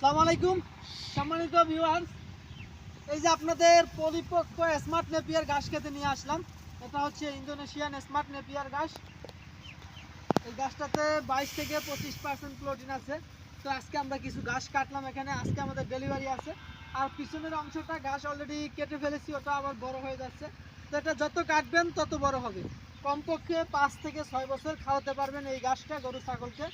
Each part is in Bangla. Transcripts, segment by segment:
সালাম আলাইকুম। সম্মানিত এই যে আপনাদের পরিপক্ক স্মার্ট নেপিয়ার ঘাস খেতে নিয়ে আসলাম। এটা হচ্ছে ইন্দোনেশিয়ান স্মার্ট নেপিয়ার ঘাস। এই গাছটাতে বাইশ থেকে পঁচিশ পার্সেন্ট প্রোটিন আছে। তো আজকে আমরা কিছু ঘাস কাটলাম এখানে। আজকে আমাদের ডেলিভারি আছে। আর পিছনের অংশটা ঘাস অলরেডি কেটে ফেলেছি, ওটা আবার বড় হয়ে যাচ্ছে। তো এটা যত কাটবেন, তত বড় হবে। কমপক্ষে পাঁচ থেকে ছয় বছর খাওয়াতে পারবেন এই ঘাসটা গরু ছাগলকে।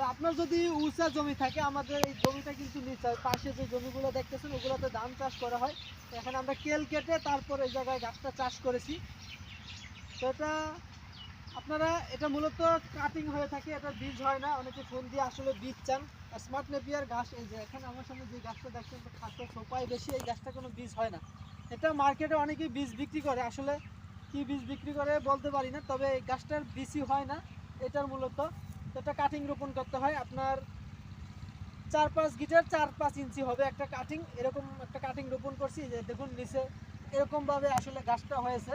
তো আপনার যদি উঁচা জমি থাকে, আমাদের এই জমিটা কিন্তু নিচা পাশে যে জমিগুলো দেখতেছেন, ওগুলোতে ধান চাষ করা হয়। এখানে আমরা কেল কেটে তারপর এই জায়গায় গাছটা চাষ করেছি। তো এটা আপনারা, এটা মূলত কাটিং হয়ে থাকে, এটা বীজ হয় না। অনেকে ফোন দিয়ে আসলে বীজ চান। স্মার্ট নেপিয়ার ঘাস, এই যে এখানে আমার সামনে যে গাছটা দেখছেন খাটো সোপায় বেশি, এই গাছটা কোনো বীজ হয় না। এটা মার্কেটে অনেকেই বীজ বিক্রি করে। আসলে কি বীজ বিক্রি করে বলতে পারি না, তবে এই গাছটার বীজই হয় না। এটার মূলত এটা কাটিং রোপণ করতে হয়। আপনার চার পাঁচ গিটার চার পাঁচ ইঞ্চি হবে একটা কাটিং এরকম একটা কাটিং রোপণ করছি যে দেখুন নিচে এরকমভাবে আসলে গাছটা হয়েছে।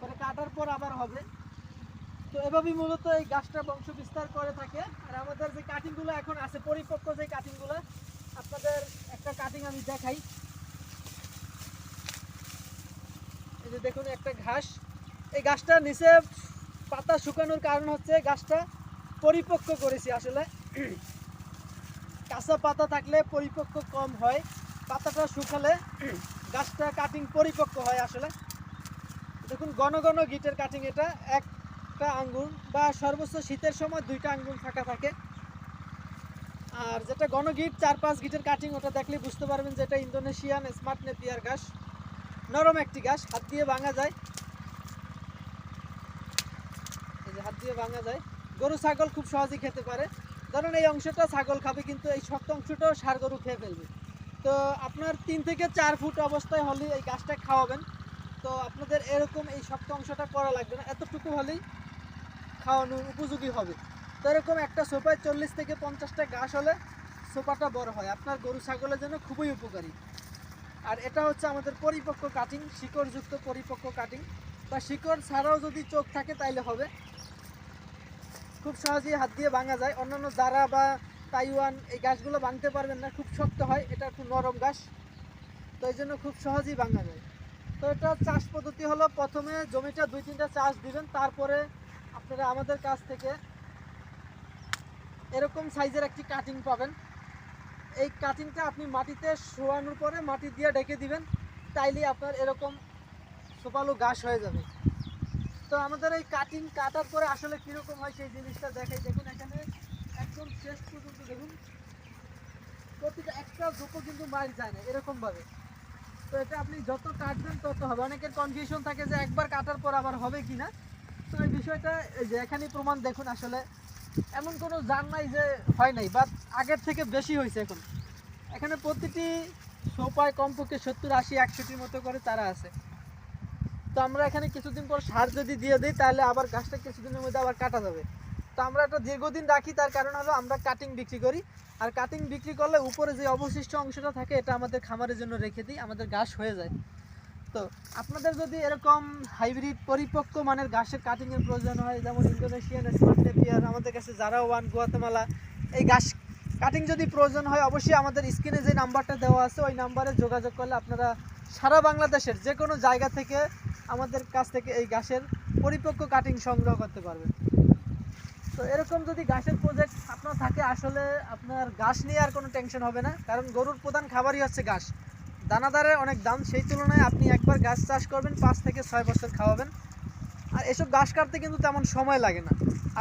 পরে কাটার পর আবার হবে। তো এভাবেই মূলত এই গাছটা বংশ বিস্তার করে থাকে। আর আমাদের যে কাটিংগুলো এখন আছে, পরিপক্ক যে কাটিংগুলো আপনাদের একটা কাটিং আমি দেখাই। এই যে দেখুন একটা ঘাস। এই গাছটার নিচে পাতা শুকানোর কারণ হচ্ছে গাছটা পরিপক্ক করেছি আসলে। কাঁচা পাতা থাকলে পরিপক্ক কম হয়, পাতাটা শুকালে গাছটা কাটিং পরিপক্ক হয় আসলে। দেখুন, ঘন ঘন গিটের কাটিং এটা, একটা আঙ্গুর বা সর্বোচ্চ শীতের সময় দুইটা আঙ্গুর ফাঁকা থাকে। আর যেটা ঘন গিট, চার পাঁচ গিটের কাটিং ওটা দেখলে বুঝতে পারবেন যে এটা ইন্দোনেশিয়ান স্মার্ট নেপিয়ার ঘাস। নরম একটি ঘাস, হাত দিয়ে ভাঙা যায়। যে হাত দিয়ে ভাঙা যায়। গরু, ছাগল খুব সহজেই খেতে পারে। ধরুন এই অংশটা ছাগল খাবে, কিন্তু এই শক্ত অংশটাও সার গরু খেয়ে ফেলবে। তো আপনার তিন থেকে চার ফুট অবস্থায় হলেই এই গাছটা খাওয়াবেন। তো আপনাদের এরকম এই শক্ত অংশটা করা লাগবে না। এতটুকু হলেই খাওয়ানোর উপযোগী হবে। তো এরকম একটা সোফায় চল্লিশ থেকে পঞ্চাশটা গাছ হলে সোফাটা বড় হয়। আপনার গরু, ছাগলের জন্য খুবই উপকারী। আর এটা হচ্ছে আমাদের পরিপক্ক কাটিং শিকড়যুক্ত পরিপক্ক কাটিং বা শিকড় ছাড়াও যদি চোখ থাকে তাইলে হবে। খুব সহজেই হাত দিয়ে ভাঙা যায়। অন্যান্য দারা বা তাইওয়ান এই গাছগুলো ভাঙতে পারবেন না, খুব শক্ত হয়, এটা খুব নরম গাছ। তো এই জন্য খুব সহজেই ভাঙা যায়। তো এটা চাষ পদ্ধতি হলো, প্রথমে জমিটা দুই তিনটা চাষ দিবেন, তারপরে আপনারা আমাদের কাছ থেকে এরকম সাইজের একটি কাটিং পাবেন। এই কাটিংটা আপনি মাটিতে শোয়ানোর পরে মাটি দিয়ে ডেকে দিবেন, তাইলেই আপনার এরকম সোপালো ঘাস হয়ে যাবে। তো আমাদের এই কাটিং কাটার পরে আসলে কীরকম হয় সেই জিনিসটা দেখাই। দেখুন এখানে একদম শেষ পর্যন্ত দেখুন। প্রতিটা একটা জোপো কিন্তু মার যায় না, এরকমভাবে। তো এটা আপনি যত কাটবেন তত হবে। অনেকের কনফিউশন থাকে যে একবার কাটার পর আবার হবে কি না তো এই বিষয়টা, এই যে এখানেই প্রমাণ দেখুন আসলে। এমন কোনো জান নাই যে হয় নাই বা আগের থেকে বেশি হয়েছে এখন। এখানে প্রতিটি সোপায় কমপক্ষে সত্তর আশি একশোটির মতো করে তারা আছে। তো আমরা এখানে কিছুদিন পর সার যদি দিয়ে দিই, তাহলে আবার গাছটা কিছুদিনের মধ্যে আবার কাটা যাবে। তো আমরা এটা দীর্ঘদিন রাখি, তার কারণ হলো আমরা কাটিং বিক্রি করি। আর কাটিং বিক্রি করলে উপরে যে অবশিষ্ট অংশটা থাকে, এটা আমাদের খামারের জন্য রেখে দিই, আমাদের ঘাস হয়ে যায়। তো আপনাদের যদি এরকম হাইব্রিড পরিপক্ক মানের ঘাসের কাটিংয়ের প্রয়োজন হয়, যেমন ইন্দোনেশিয়ান স্মার্ট নেপিয়ার, আমাদের কাছে জারা ওয়ান, গুয়াতেমালা, এই ঘাস কাটিং যদি প্রয়োজন হয়, অবশ্যই আমাদের স্ক্রিনে যে নাম্বারটা দেওয়া আছে, ওই নাম্বারে যোগাযোগ করলে আপনারা সারা বাংলাদেশের যে কোনো জায়গা থেকে আমাদের কাছ থেকে এই ঘাসের পরিপক্ক কাটিং সংগ্রহ করতে পারবেন তো এরকম যদি ঘাসের প্রজেক্ট আপনার থাকে, আসলে আপনার ঘাস নিয়ে আর কোনো টেনশন হবে না। কারণ গরুর প্রধান খাবারই হচ্ছে ঘাস। দানাদারের অনেক দাম। সেই তুলনায় আপনি একবার গাছ চাষ করবেন, পাঁচ থেকে ছয় বছর খাওয়াবেন। আর এসব ঘাস কাটতে কিন্তু তেমন সময় লাগে না।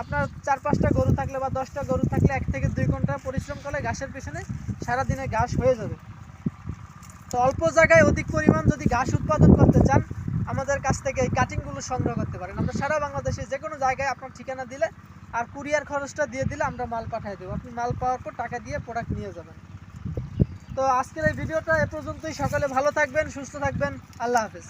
আপনার চার পাঁচটা গরু থাকলে বা দশটা গরু থাকলে এক থেকে দুই ঘণ্টা পরিশ্রম করলে ঘাসের পেছনে সারাদিনে ঘাস হয়ে যাবে। তো অল্প জায়গায় অধিক পরিমাণ যদি ঘাস উৎপাদন করতে চান আমাদের কাছ থেকে এই কাটিংগুলো সংগ্রহ করতে পারেন। আমরা সারা বাংলাদেশে যে কোনো জায়গায় আপনার ঠিকানা দিলে আর কুরিয়ার খরচটা দিয়ে দিলে আমরা মাল পাঠিয়ে দেবো। আপনি মাল পাওয়ার পর টাকা দিয়ে প্রোডাক্ট নিয়ে যাবেন। তো আজকের এই ভিডিওটা এ পর্যন্তই। সকালে ভালো থাকবেন, সুস্থ থাকবেন। আল্লাহ হাফেজ।